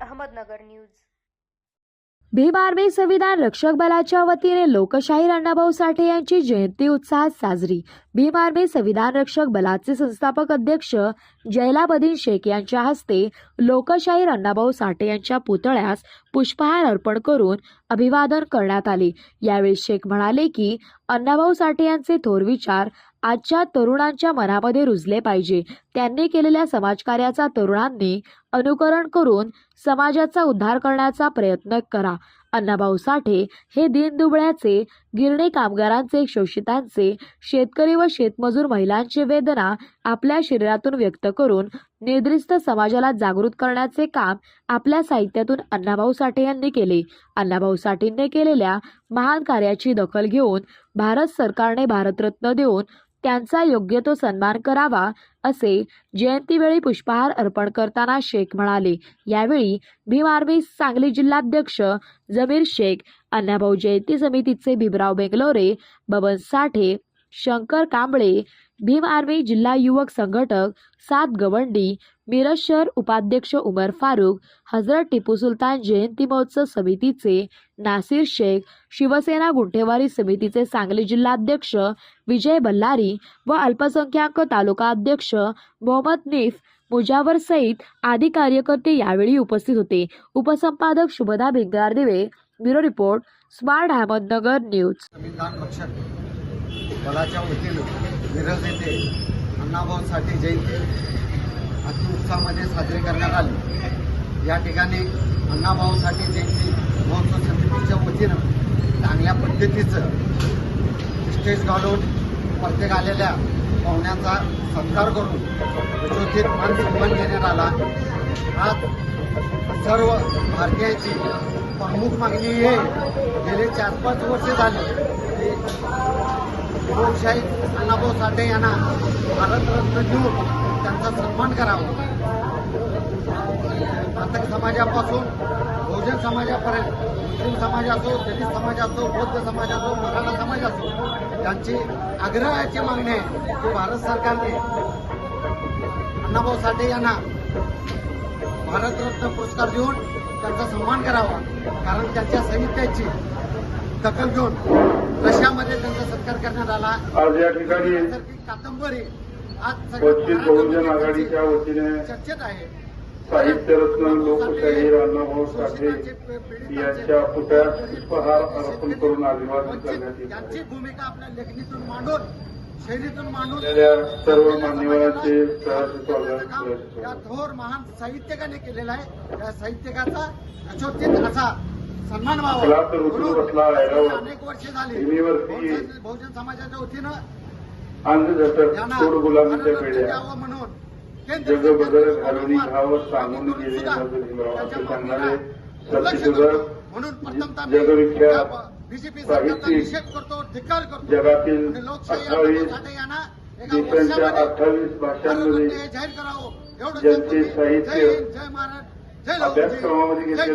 Ahmednagar news. Bhim army संविधान रक्षक बलाच्या वतीने लोकशाहीर अण्णाभाऊ साठे यांची जयंती उत्साहात साजरी. भीम आर्मी संविधान रक्षक बलाचे संस्थापक अध्यक्ष जैलाबदीन शेख यांच्या हस्ते लोकशाहीर अण्णाभाऊ साठे यांच्या पुतळ्यास पुष्पहार अर्पण करून अभिवादन करण्यात आले. यावेळी शेख म्हणाले की अण्णाभाऊ साठे यांचे थोर विचार आजच्या तरुणांच्या मनामध्ये रुजले पाहिजे. त्यांनी केलेल्या समाजकार्याचा तरुणांनी अनुकरण करून समाजाचा उद्धार करण्याचा प्रयत्न करा. अण्णाभाऊ साठे हे दीनदुबळ्याचे गिरणी कामगारांचे शोषितांचे शेतकरी व शेतमजूर महिलांचे वेदना आपल्या शरीरातून व्यक्त करून निर्दिष्ट समाजाला जागृत करण्याचे काम आपल्या साहित्यातून अण्णाभाऊ साठे यांनी केले. अण्णाभाऊ साठेंनी केलेल्या महान कार्याची दखल घेऊन भारत सरकारने भारतरत्न देऊन त्यांचा योग्य तो सन्मान करावा असे जयंतीवेळी पुष्पहार अर्पण करताना शेख म्हणाले. यावेळी भीम आर्मी सांगली जिल्हाध्यक्ष जमीर शेख अण्णाभाऊ जयंती समितीचे भीमराव बेंगलोरे बबन साठे शंकर कांबळे भीम आर्मी जिल्हा युवक संघटक सात गवंडी मिरज शहर उपाध्यक्ष उमर फारूक हजरत टिपू सुलतान जयंती महोत्सव समितीचे नासिर शेख शिवसेना गुंठेवारी समितीचे सांगली जिल्हाध्यक्ष विजय बल्लारी व अल्पसंख्याक तालुका अध्यक्ष मोहम्मद नीफ मुजावर सईद आदी कार्यकर्ते यावेळी उपस्थित होते. उपसंपादक Shubhada Bhingardive bureau report smart Ahmednagar news. बलाच्या वतीनं मिरज येथे अण्णाभाऊ साठे जयंती अतिउत्साहामध्ये साजरी करण्यात आली. या ठिकाणी अण्णाभाऊ साठे जयंती महोत्सव समितीच्या वतीनं चांगल्या पद्धतीचं स्टेज घालून प्रत्येक आलेल्या पाहुण्यांचा सत्कार करून यशोचित मान सन्मान देण्यात आला. आज सर्व भारतीयांची प्रमुख मागणी हे गेले चार पाच वर्ष झाली. की लोकशाही अण्णाभाऊ साठे यांना भारतरत्न देऊन त्यांचा सन्मान करावा. प्रत्येक समाजापासून बहुजन समाजापर्यंत मुस्लिम समाज असो दलित समाज असो बौद्ध समाज असो मराठा समाज असो त्यांची आग्रहाची मागणी आहे की भारत सरकारने अण्णाभाऊ साठे यांना भारतरत्न पुरस्कार देऊन त्यांचा सन्मान करावा. कारण त्यांच्या साहित्याची दखल घेऊन रशियामध्ये त्यांचा सत्कार करण्यात आला आज या ठिकाणी कादंबरी आज वंचित बहुजन आघाडीच्या वतीने चर्चेत आहे. साहित्यरत्न लोकशाहीर अण्णाभाऊ साठे यांच्या पुतळ्यास पुष्पहार अर्पण करून अभिवादन करण्यात येत यांची आहे भूमिका आपल्या लेखणीतून मांडून शैलीतून मांडून सर्व मान्यवरांचे या. थोर महान साहित्यकाने केलेला आहे. त्या साहित्यकाचा यशोचित असा सन्मान व्हावा. म्हणून अनेक वर्ष झाली. बहुजन- समाजाच्या वतीनं द्यावं म्हणून केंद्र प्रथमतः बीजेपी सरकारचा निषेध करतो धिक्कार करतो. लोकशाही यांना एका वर्षामध्ये जाहीर करावं. एवढं जय हिंद जय महाराज जय. अभ्यासक्रमामध्ये जय